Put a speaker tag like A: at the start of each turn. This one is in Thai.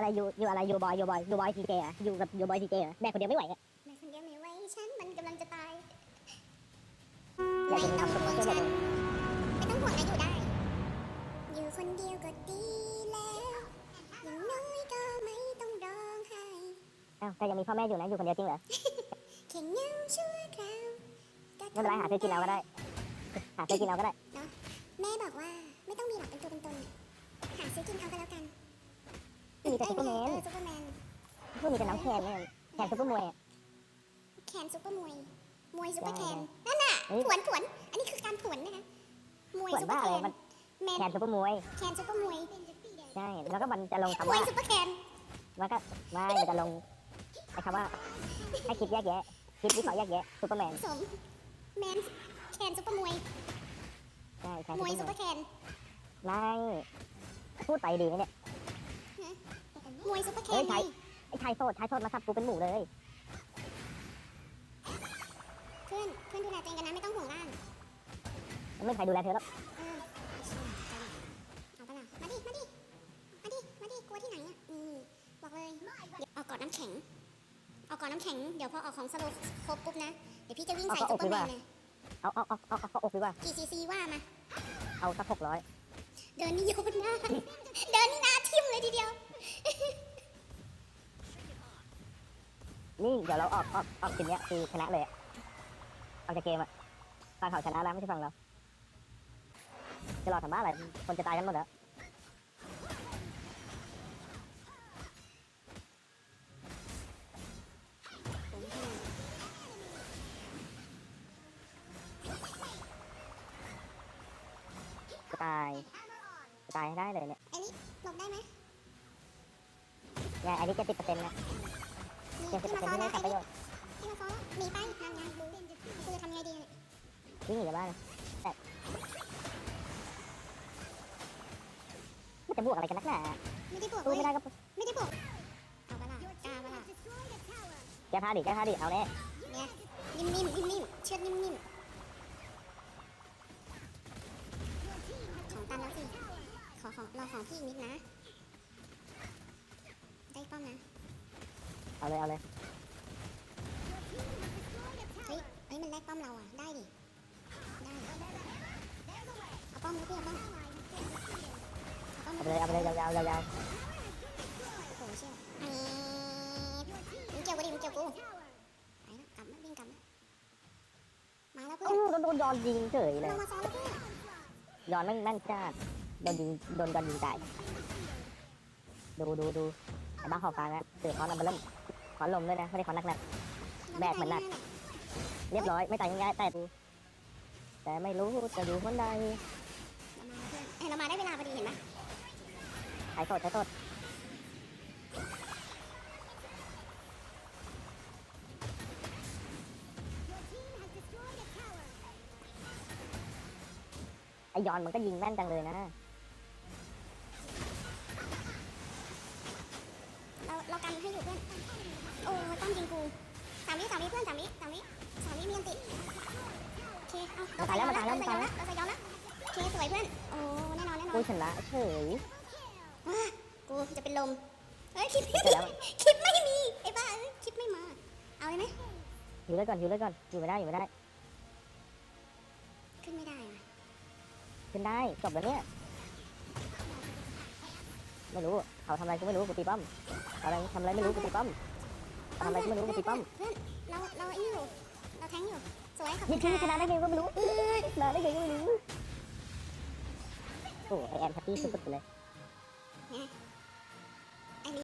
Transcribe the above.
A: อะไรยูยูอะไรยูบอยยูบอยยูบอยทีเจอะยูกับยูบอยทีเจอะแบกคนเดียวไม่ไหวอะ
B: แม่คนเดียวไม่ไหวฉันมันกำลังจะตาย
A: อยากจะมีความสุขช่วยเหลือตัวเอง
B: ไม่ต้องห่วงนะอยู่ได้ อยู่คนเดียวก็ดีแล้วอย่างน้อยก็ไม่ต้องร้องไห้
A: อ้าวแต่ยังมีพ่อแม่อยู่นะอยู่คนเดียวจริงเหรอ
B: แค่เหงาชั่วคราว
A: ไม่เป็นไรหาซื้อกินเอาก็ได้ หาซื้อกินเอาก็ได้
B: แม่บอกว่าไม่ต้องมีหลักเป็นตัวเป็นตนหาซื้อกินเอาก็แล้วกัน
A: มีแต่ซุปเปอร์แมน
B: เออซุปเปอร์แมน
A: พวกมีแต่น้องแคนเนี่ยแคนซุปเปอร์มวยอะ
B: แคนซุปเปอร์มวย มวยซุปเปอร์แคน นั่นน่ะ
A: เฮ้ย
B: ผวนผวน อันนี้คือการผวนนะคะมวย
A: ส่วน
B: ซุปเปอ
A: บ้า
B: ร์
A: อะไร
B: แคน
A: มัน
B: แมน
A: แคนซุปเปอร์มวย
B: แคนซุปเปอร์มวย
A: ใช่ แล้วก็มันจะลงคำ
B: มว
A: ว่าย
B: ซุปเปอร์แคน
A: มันก็ไม่มันจะลงไอ้คำว่าให้คิดแยกแยะ คิดวิเคราะห์แยกแยะซุปเปอร์แมน
B: สมแมนแคนซุปเปอร์มวย
A: ใช่แคน
B: ม
A: ซุป
B: วย
A: เปอร์
B: ซุป
A: ม
B: เป
A: ว
B: อยร์แคน
A: ไม่พูดไปดีไหมเนี่ย
B: มวยซุปเปอร์แค
A: เฮ้
B: น
A: ยใช่ไอ้ชายโสดชายโสดมาสับกูเป็นหมูเลย
B: เพื่อนเพื่อนดูแลตัวเองกันนะไม่ต้องห่วงร่าง
A: มันไม่มีใครดูแลเธอหรอก
B: เออเอาปะล่ะมาดิมาดิมาดิมาดิกลัวที่ไหนอะนี่บอกเลยเดี๋ยวออกกอดน้ำแข็งออกกอดน้ำแข็งเดี๋ยวพอออกของสโลว์ครบปุ๊บนะเดี๋ยวพี่จะวิ่งใส่ซุปเปอร์แมนเลย
A: เอาเอาเอาเอาเอาเข้าอกดีกว่า
B: กี่ซีซีว่ามา
A: เอาสักหกร้อย
B: เดินนี่โยนหน้า เดินนี่หน้าทิ่มเลยทีเดียว
A: นี่เดี๋ยวเราออกออกออกทีเนี้ยคือชนะเลยอะออกจากเกมอะฝั่งเขาชนะแล้วไม่ใช่ฝั่งเรา จะรอทำบ้าอะไร คนจะตายกันหมดแล้ว จะตายจะตายให้ได้เลยเนี่ย
B: อันนี้หลบได้ไหม
A: ยายอันนี้เจ็ดสิบเปอร์เซ็นต์นะ
B: นี่
A: เจ็ดสิบ
B: พี่
A: เปอร์
B: มา
A: เซ็นต์
B: ซ้อน
A: ที่
B: แล้ว
A: ไม่ทำประโยชน์
B: พี่มาซ้อนแล้วหนีไปนั่นไงรู้คือทำไงดี
A: วิ่งหนีจากบ้านนะแต่มันจะบวกอะไรกันนักหนา
B: ไม่ได้บวก
A: สู้ไม่ได้ก็
B: ไม่ได้บวกเอาไปละกล้าปละ
A: แก้ผ้าดิแก้ผ้าดิเอาแน่
B: เนี่ยนิ่มๆนิ่มๆเชือดนิ่มๆของตันแล้วสิขอของรอของพี่อีกนิดนะ ได้ป้อมนะ
A: เอาเลยเอาเลย
B: เฮ้ยเฮ้ยมันแลกป้อมเราอะ ได้ดิ ได้เอาป้อมเลยพี่เอาป้อมเอาป้อม
A: เอาไปเลยเอาไปเลยยาวๆยาว
B: โอ้โหเชี่ยอันนี้มึงเกี่ยวกูดิมึงเกี่ยวกูไปแล้วกลับมาวิ่งกลับมามาแล้ว
A: ๆ
B: เพื่
A: อู้
B: อน
A: โดนโดนย้อนยิงเฉยเลย
B: เรามาซ้อนแล้วเพื่อน
A: ย้อนแม่งแม่นจ้าดโดนยิงโดนย้อนยิงตายดูดูดู ไอ้บ้าขอบฟ้านะเสือคอนมันเริ่มคอนลมด้วยนะ ไม่ได้คอนหนักแบกเหมือนหนักๆเรียบร้อยไม่ตายง่ายๆแต่กูแต่ไม่รู้จะอยู่คนใด
B: เรามาเพื่อนเอ้ยเรามาได้เวลาพอดีเห็นปะ
A: ใช้โทษใช้โทษไอยอนมันก็ยิงแม่นจังเลยนะ
B: วิสามวิเพื่อนสามวิสามวิสามวิมีอันติโอเคเอาเราใส่ย้อนแล้วเราใส่ย้อนแล้วเราใส่ย้อนแล้วโอเคสวยเพื่อนโอ้แน่นอนแน่นอ
A: กู
B: น
A: ชนะเฉย
B: อะกูจะเป็นลมเฮ้ยคลิปไม่
A: เสร็จ
B: มี
A: แล้ว
B: คลิปไม่มีไอ้บ้าเอ้ยคลิปไม่มาเอาเลยไหม
A: อยู่เลยก่อนอยู่เลยก่อนอยู่ไม่ได้อยู่ไม่ได้
B: ขึ้นไม่ได้ว่ะ
A: ขึ้นได้จบแล้วเนี่ยไม่รู้เขาทำอะไรก็ไม่รู้กูตีป้อมอะไรทำอะไรไม่รู้กูตีป้อมทำอะไรก็ไม่รู้กูตีป้อม
B: เพื่อนเราเราไอ้นี่อยู่ เราแทงอยู่ สวยขอบ
A: ยิ
B: คุ
A: ง
B: ณ
A: ทีช
B: ค่ะ
A: นะได้ไงก็ไม่รู้เอ้ยชนะได้ไงก็ไม่รู้ โอ้ไอแอมแฮปปี้สุดๆไปเลย
B: เนี่ย